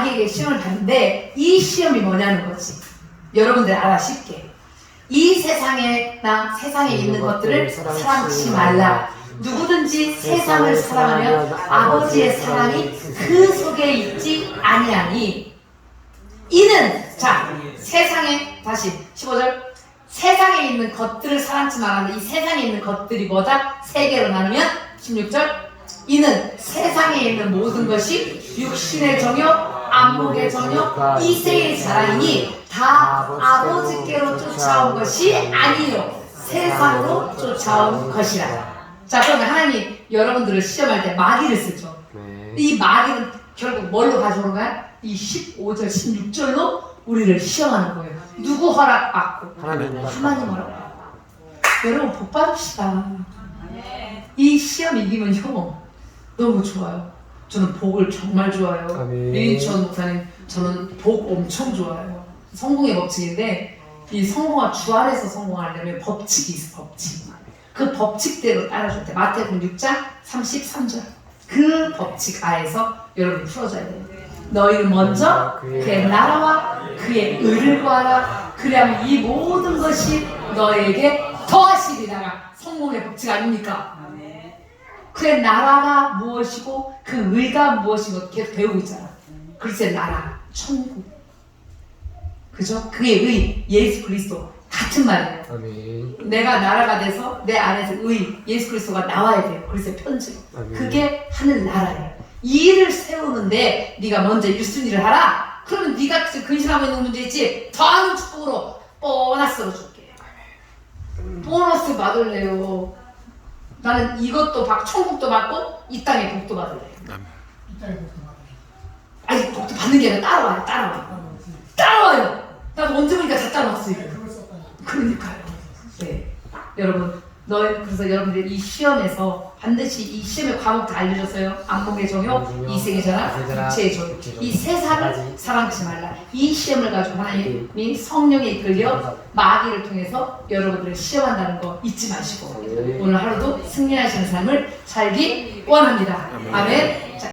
마귀에게 시험을 받는데 이 시험이 뭐냐는 거지. 여러분들 알아 쉽게. 이 세상에 나 세상에 있는 것들을 사랑치 말라. 누구든지 세상을 사랑하면 아버지의 사랑이 그 속에 있지 아니하니 이는 자 세상에 다시 15절 세상에 있는 것들을 사랑치 말하는데 이 세상에 있는 것들이 뭐다? 세 개로 나누면 16절 이는 세상에 있는 모든 것이 육신의 정욕 안목의 정욕 이세의 자랑이니 다 아버지께로 쫓아온 것이 아니요 세상으로 쫓아온 것이라 자 그러면 하나님이 여러분들을 시험할 때 마귀를 쓰죠 네. 이 마귀는 결국 뭘로 가져오는 거야? 이 15절, 16절로 우리를 시험하는 거예요. 누구 허락받고? 하나님 하나님 허락받고. 여러분 복 받읍시다. 이 시험 이기면요 너무 좋아요. 저는 복을 정말 좋아해요. 아멘. 류인천 목사님 저는 복 엄청 좋아해요. 성공의 법칙인데 이 성공과 주 안에서 성공하려면 법칙이 있어 법칙. 그 법칙대로 따라줄 때 마태복음 6장 33절 그 법칙 아에서 여러분이 풀어줘야 돼요. 너희는 먼저 그의 나라와 그의 의를 구하라. 그리하면 이 모든 것이 너에게 더하시리라. 성공의 법칙 아닙니까? 그의 나라가 무엇이고 그 의가 무엇인가 계속 배우고 있잖아. 글쎄 나라, 천국. 그죠? 그의 의, 예수 그리스도 같은 말이에요. 아멘. 내가 나라가 돼서 내 안에서 의, 예수 그리스도가 나와야 돼요. 그래서 편지. 아멘. 그게 하늘 나라예요. 이 일을 세우는데 네가 먼저 1순위를 하라. 그러면 네가 근심하고 있는 문제 있지? 더하는 축복으로 보너스로 줄게. 보너스 받을래요. 나는 이것도 받고 천국도 받고 이 땅의 복도 받을래요. 아니 복도 받는 게 아니라 따라와요. 따라와요. 따라와요. 나도 언제 보니까 다 따라왔어 이거. 그러니까요. 네. 여러분, 너 그래서 여러분들 이 시험에서 반드시 이 시험의 과목 다 알려줬어요. 안목의 정욕, 이생의 전환, 육체의 정욕. 이 세상을 사랑치 말라. 이 시험을 가지고 하나님이 성령에 이끌려 마귀를 통해서 여러분들을 시험한다는 거 잊지 마시고 오늘 하루도 승리하시는 삶을 살기 원합니다. 아멘. 자,